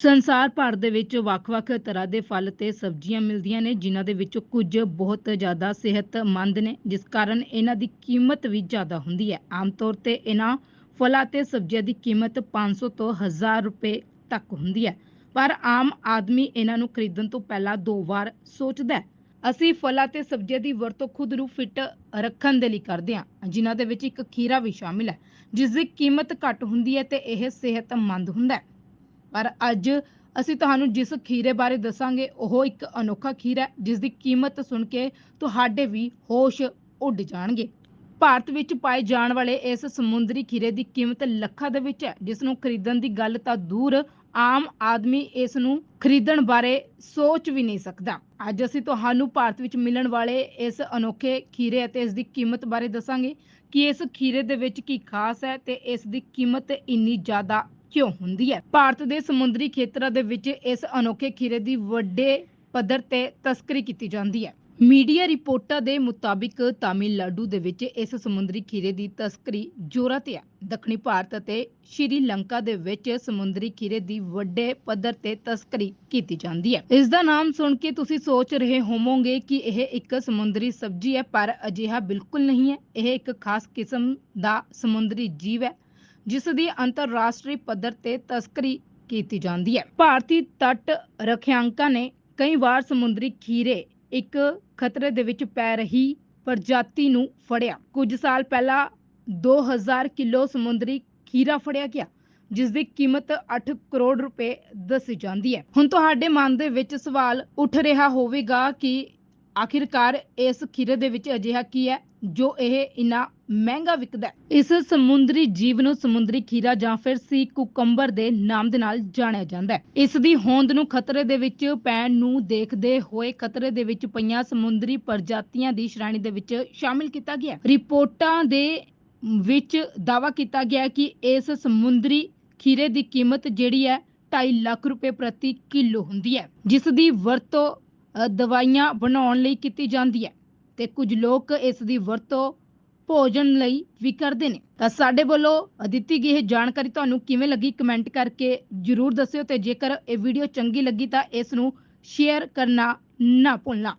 ਸੰਸਾਰ ਭਰ ਦੇ ਵਿੱਚ ਵੱਖ-ਵੱਖ ਤਰ੍ਹਾਂ ਦੇ ਫਲ ਤੇ ਸਬਜ਼ੀਆਂ ਮਿਲਦੀਆਂ ਨੇ, ਜਿਨ੍ਹਾਂ ਦੇ ਵਿੱਚੋਂ ਕੁਝ ਬਹੁਤ ਜ਼ਿਆਦਾ ਸਿਹਤਮੰਦ ਨੇ, ਜਿਸ ਕਾਰਨ ਇਹਨਾਂ ਦੀ ਕੀਮਤ ਵੀ ਜ਼ਿਆਦਾ ਹੁੰਦੀ ਹੈ। ਆਮ ਤੌਰ ਤੇ ਇਹਨਾਂ ਫਲਾਂ ਤੇ ਸਬਜ਼ੀਆਂ ਦੀ ਕੀਮਤ 500 ਤੋਂ 1000 ਰੁਪਏ ਤੱਕ ਹੁੰਦੀ ਹੈ। ਪਰ ਆਮ ਆਦਮੀ ਇਹਨਾਂ ਨੂੰ ਖਰੀਦਣ ਤੋਂ ਪਹਿਲਾਂ ਦੋ ਵਾਰ ਸੋਚਦਾ ਹੈ। ਅਸੀਂ ਫਲਾਂ ਤੇ ਸਬਜ਼ੀਆਂ ਦੀ ਵਰਤੋਂ ਖੁਦ ਨੂੰ ਫਿੱਟ ਰੱਖਣ ਦੇ ਲਈ ਕਰਦੇ ਹਾਂ, ਜਿਨ੍ਹਾਂ ਦੇ ਵਿੱਚ ਇੱਕ ਖੀਰਾ ਵੀ ਸ਼ਾਮਿਲ ਹੈ, ਜਿਸ ਦੀ ਕੀਮਤ ਘੱਟ ਹੁੰਦੀ ਹੈ ਤੇ ਇਹ ਸਿਹਤਮੰਦ ਹੁੰਦਾ ਹੈ। ਪਰ ਅੱਜ ਅਸੀਂ ਤੁਹਾਨੂੰ ਜਿਸ ਖੀਰੇ ਬਾਰੇ ਦੱਸਾਂਗੇ, ਉਹ ਇੱਕ ਅਨੋਖਾ ਖੀਰਾ ਹੈ, ਜਿਸ ਦੀ ਕੀਮਤ ਸੁਣ ਕੇ ਤੁਹਾਡੇ ਵੀ ਹੋਸ਼ ਉੱਡ ਜਾਣਗੇ। ਭਾਰਤ ਵਿੱਚ ਪਾਏ ਜਾਣ ਵਾਲੇ ਇਸ ਸਮੁੰਦਰੀ ਖੀਰੇ ਦੀ ਕੀਮਤ ਲੱਖਾਂ ਦੇ ਵਿੱਚ ਹੈ, ਜਿਸ ਨੂੰ ਖਰੀਦਣ ਦੀ ਗੱਲ ਤਾਂ ਦੂਰ ਆਮ ਆਦਮੀ ਇਸ ਨੂੰ ਖਰੀਦਣ ਬਾਰੇ ਸੋਚ ਵੀ ਨਹੀਂ ਸਕਦਾ। ਅੱਜ ਅਸੀਂ ਤੁਹਾਨੂੰ ਭਾਰਤ ਵਿੱਚ ਮਿਲਣ ਵਾਲੇ ਇਸ ਅਨੋਖੇ ਖੀਰੇ ਅਤੇ ਇਸ ਦੀ ਕੀਮਤ ਬਾਰੇ ਦੱਸਾਂਗੇ ਕਿ ਇਸ ਖੀਰੇ ਦੇ ਵਿੱਚ ਕੀ ਖਾਸ ਹੈ ਤੇ ਇਸ ਦੀ ਕੀਮਤ ਇੰਨੀ ਜ਼ਿਆਦਾ ਕਿਉਂ ਹੁੰਦੀ ਹੈ। ਭਾਰਤ ਦੇ ਸਮੁੰਦਰੀ ਖੇਤਰਾਂ ਦੇ ਵਿੱਚ ਇਸ ਅਨੋਖੇ ਖੀਰੇ ਦੀ ਵੱਡੇ ਪੱਧਰ ਤੇ ਤਸਕਰੀ ਕੀਤੀ ਜਾਂਦੀ ਹੈ। ਮੀਡੀਆ ਰਿਪੋਰਟਾਂ ਦੇ ਮੁਤਾਬਿਕ ਤਾਮਿਲਨਾਡੂ ਦੇ ਵਿੱਚ ਇਸ ਸਮੁੰਦਰੀ ਖੀਰੇ ਦੀ ਤਸਕਰੀ ਜ਼ੋਰਾਂ ਤੇ ਹੈ। ਦੱਖਣੀ ਭਾਰਤ ਅਤੇ ਸ਼੍ਰੀ ਲੰਕਾ ਦੇ ਵਿੱਚ ਸਮੁੰਦਰੀ ਖੀਰੇ ਦੀ ਵੱਡੇ ਪੱਧਰ ਤੇ ਤਸਕਰੀ ਕੀਤੀ ਜਾਂਦੀ ਹੈ। ਇਸ ਦਾ ਨਾਮ ਸੁਣ ਕੇ ਤੁਸੀਂ ਸੋਚ ਰਹੇ ਹੋਵੋਗੇ ਕਿ ਇਹ ਇੱਕ ਸਮੁੰਦਰੀ ਸਬਜ਼ੀ ਹੈ, ਪਰ ਅਜਿਹਾ ਬਿਲਕੁਲ ਨਹੀਂ ਹੈ। ਇਹ ਇੱਕ ਖਾਸ ਕਿਸਮ ਦਾ ਸਮੁੰਦਰੀ ਜੀਵ ਹੈ। ਜਿਸ ਦੀ ਅੰਤਰਰਾਸ਼ਟਰੀ ਪੱਧਰ ਤੇ ਤਸਕਰੀ ਕੀਤੀ ਜਾਂਦੀ ਹੈ। ਭਾਰਤੀ ਤੱਟ ਰੱਖਿਆਂਕਾਂ ਨੇ ਕਈ ਵਾਰ ਸਮੁੰਦਰੀ ਖੀਰੇ ਇੱਕ ਖਤਰੇ ਦੇ ਵਿੱਚ ਪੈ ਰਹੀ ਪ੍ਰਜਾਤੀ ਨੂੰ ਫੜਿਆ। ਕੁਝ ਸਾਲ ਪਹਿਲਾਂ 2000 ਕਿਲੋ ਸਮੁੰਦਰੀ ਖੀਰਾ ਫੜਿਆ ਗਿਆ ਜਿਸ ਦੀ ਕੀਮਤ 8 ਕਰੋੜ ਰੁਪਏ ਦੱਸੀ ਜਾਂਦੀ ਹੈ। ਹੁਣ ਤੁਹਾਡੇ ਮਨ ਦੇ ਵਿੱਚ ਸਵਾਲ ਉੱਠ ਰਿਹਾ ਹੋਵੇਗਾ ਕਿ ਆਖਿਰਕਾਰ ਇਸ ਖੀਰੇ ਦੇ ਵਿੱਚ ਅਜਿਹਾ ਕੀ ਹੈ, ਜੋ ਇਹ ਇੰਨਾ ਮਹਿੰਗਾ ਵਿਕਦਾ ਹੈ। ਇਸ ਸਮੁੰਦਰੀ ਜੀਵ ਨੂੰ ਸਮੁੰਦਰੀ ਖੀਰਾ ਜਾਂ ਫਿਰ ਸੀ ਕੁਕੰਬਰ ਦੇ ਨਾਮ ਦੇ ਨਾਲ ਜਾਣਿਆ ਜਾਂਦਾ ਹੈ। ਇਸ ਦੀ ਹੋਂਦ ਨੂੰ ਖਤਰੇ ਦੇ ਵਿੱਚ ਪੈਣ ਨੂੰ ਦੇਖਦੇ ਹੋਏ ਖਤਰੇ ਦੇ ਵਿੱਚ ਪਈਆਂ ਸਮੁੰਦਰੀ ਪ੍ਰਜਾਤੀਆਂ ਦੀ ਸ਼੍ਰੇਣੀ ਦੇ ਵਿੱਚ ਸ਼ਾਮਿਲ ਕੀਤਾ ਗਿਆ ਰਿਪੋਰਟਾਂ ਦੇ ਵਿੱਚ ਦਾਵਾ ਕੀਤਾ ਗਿਆ ਕਿ ਇਸ ਸਮੁੰਦਰੀ ਖੀਰੇ ਦੀ ਕੀਮਤ ਜਿਹੜੀ ਹੈ 2.5 ਲੱਖ ਰੁਪਏ ਪ੍ਰਤੀ ਕਿਲੋ ਹੁੰਦੀ ਹੈ, ਜਿਸ ਦੀ ਵਰਤੋਂ ਦਵਾਈਆਂ ਬਣਾਉਣ ਲਈ ਕੀਤੀ ਜਾਂਦੀ ਹੈ। ਤੇ ਕੁਝ ਲੋਕ ਇਸ ਦੀ ਵਰਤੋਂ ਭੋਜਨ ਲਈ ਵੀ ਕਰਦੇ ਨੇ। ਤਾਂ ਸਾਡੇ ਵੱਲੋਂ ਦਿੱਤੀ ਗਈ ਇਹ ਜਾਣਕਾਰੀ ਤੁਹਾਨੂੰ ਕਿਵੇਂ ਲੱਗੀ ਕਮੈਂਟ ਕਰਕੇ ਜਰੂਰ ਦੱਸਿਓ ਤੇ ਜੇਕਰ ਇਹ ਵੀਡੀਓ ਚੰਗੀ ਲੱਗੀ ਤਾਂ ਇਸ ਨੂੰ ਸ਼ੇਅਰ ਕਰਨਾ ਨਾ ਭੁੱਲਣਾ।